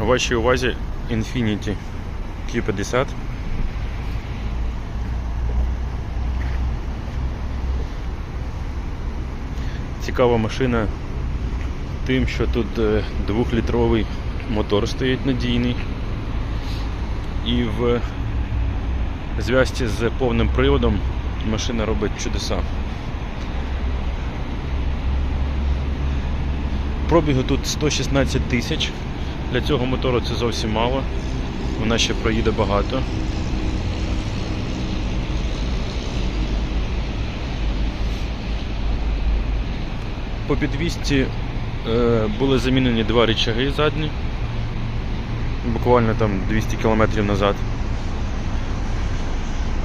Вашій увазі Infiniti Q50. Цікава машина тим, що тут е, двохлітровий мотор стоїть надійний. І в зв'язці з повним приводом машина робить чудеса. Пробігу тут 116 тисяч. Для цього мотору це зовсім мало. Вона ще проїде багато. По підвісті е, були замінені два рычаги задні. Буквально там 200 км назад.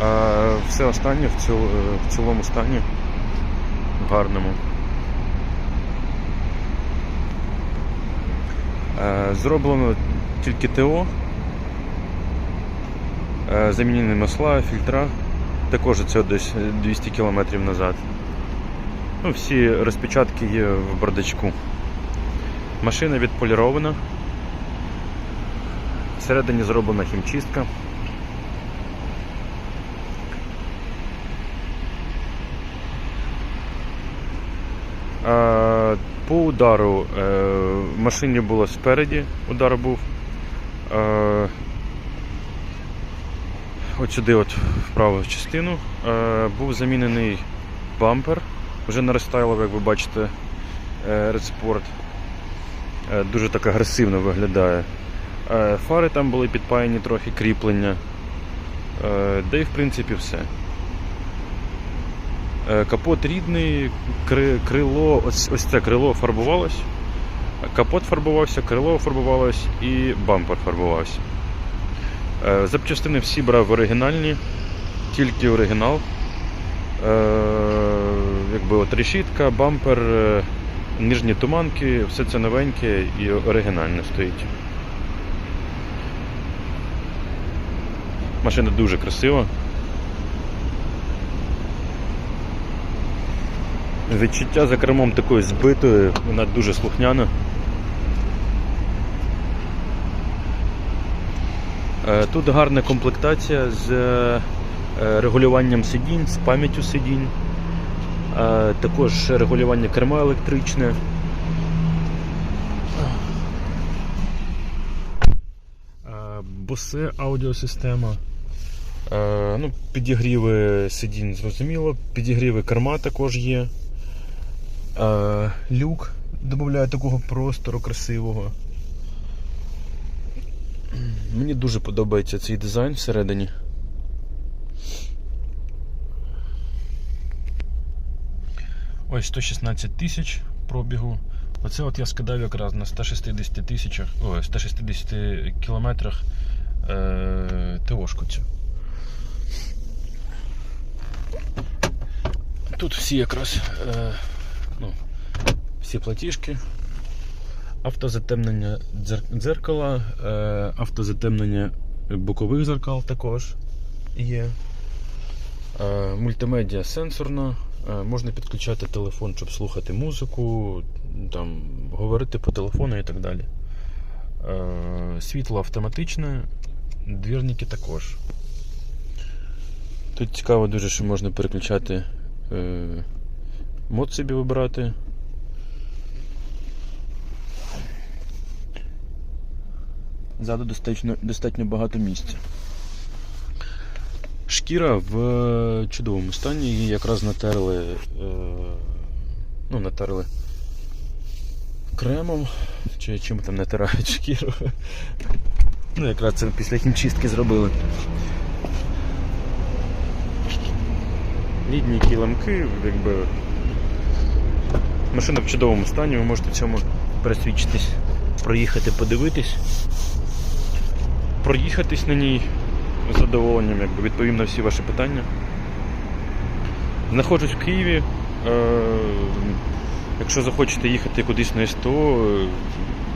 А все останнє в цілому стані гарному. Зроблено тільки ТО, Е, замінені масла, фільтра. Також це десь 200 км назад. Ну, всі розпечатки є в бардачку. Машина відполірована. Всередині зроблена хімчистка. По удару е, машині було спереді, удар був. Е, От сюди, от в праву частину, е, був замінений бампер. Вже на рестайло, як ви бачите, Red Sport. Дуже так агресивно виглядає. Фари там були підпаяні трохи кріплення. Да і в принципі все. Е, Капот рідний, крило, ось, ось це крило фарбувалось. Капот фарбувався, крило фарбувалось і бампер фарбувався. Е, Запчастини всі брав оригінальні, тільки оригінал. Е, Якби от решітка, бампер, нижні туманки, все це новеньке і оригінальне стоїть. Машина дуже красива. Відчуття за кермом такої збитої, вона дуже слухняна. Е, Тут гарна комплектація з е, регулюванням сидінь, з пам'яттю сидінь, Е, також регулювання керма електричне. Босе аудіосистема. Ну, підігріви сидінь зрозуміло, підігріви керма також є. Е, Люк додає такого простору красивого. Мені дуже подобається цей дизайн всередині. Ось 116 тисяч пробігу. Оце от я скидав якраз на 160 тисячах, о, 160 кілометрах е, ТОшку цю. Тут всі якраз е, всі платіжки, автозатемнення дзеркала, е, автозатемнення бокових зеркал також є. Е, Мультимедіа сенсорна, е, можна підключати телефон, щоб слухати музику, там, говорити по телефону і так далі. Світло автоматичне, двірники також. Тут цікаво дуже, що можна переключати мод собі вибирати. Ззаду достатньо, достатньо багато місця. Шкіра в е, чудовому стані, її якраз натерли, е, ну, натерли кремом, чи чим там натирають шкіру. Ну, якраз це після хімчистки зробили. Літні килимки, якби. Машина в чудовому стані, ви можете в цьому пересвідчитись, проїхати, подивитись, проїхатись на ній з задоволенням, якби відповім на всі ваші питання. Знаходжусь в Києві. Е, якщо захочете їхати кудись на СТО, е,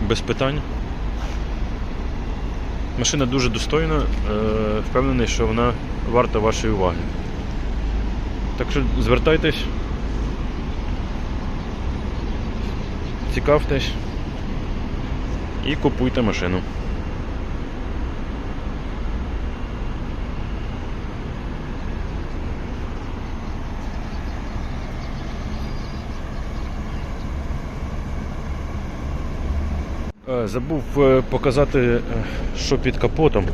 без питань. Машина дуже достойна, е, впевнений, що вона варта вашої уваги. Так що звертайтесь, цікавтесь і купуйте машину. Забув е, показати, е, що під капотом.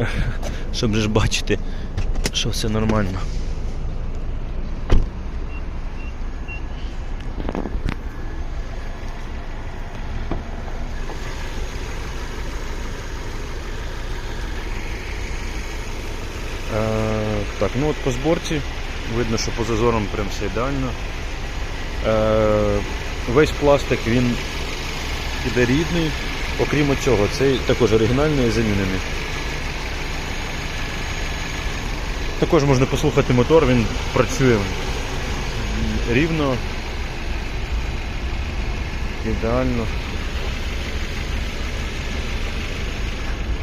Е, Щоб ж бачити, що все нормально. Е, так, ну от по зборці видно, що по зазорам прям все ідеально. Е, весь пластик він іде рідний. Окрім цього, цей також оригінальний і замінений. Також можна послухати мотор, він працює рівно, ідеально.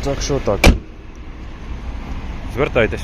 Так що так. Звертайтесь.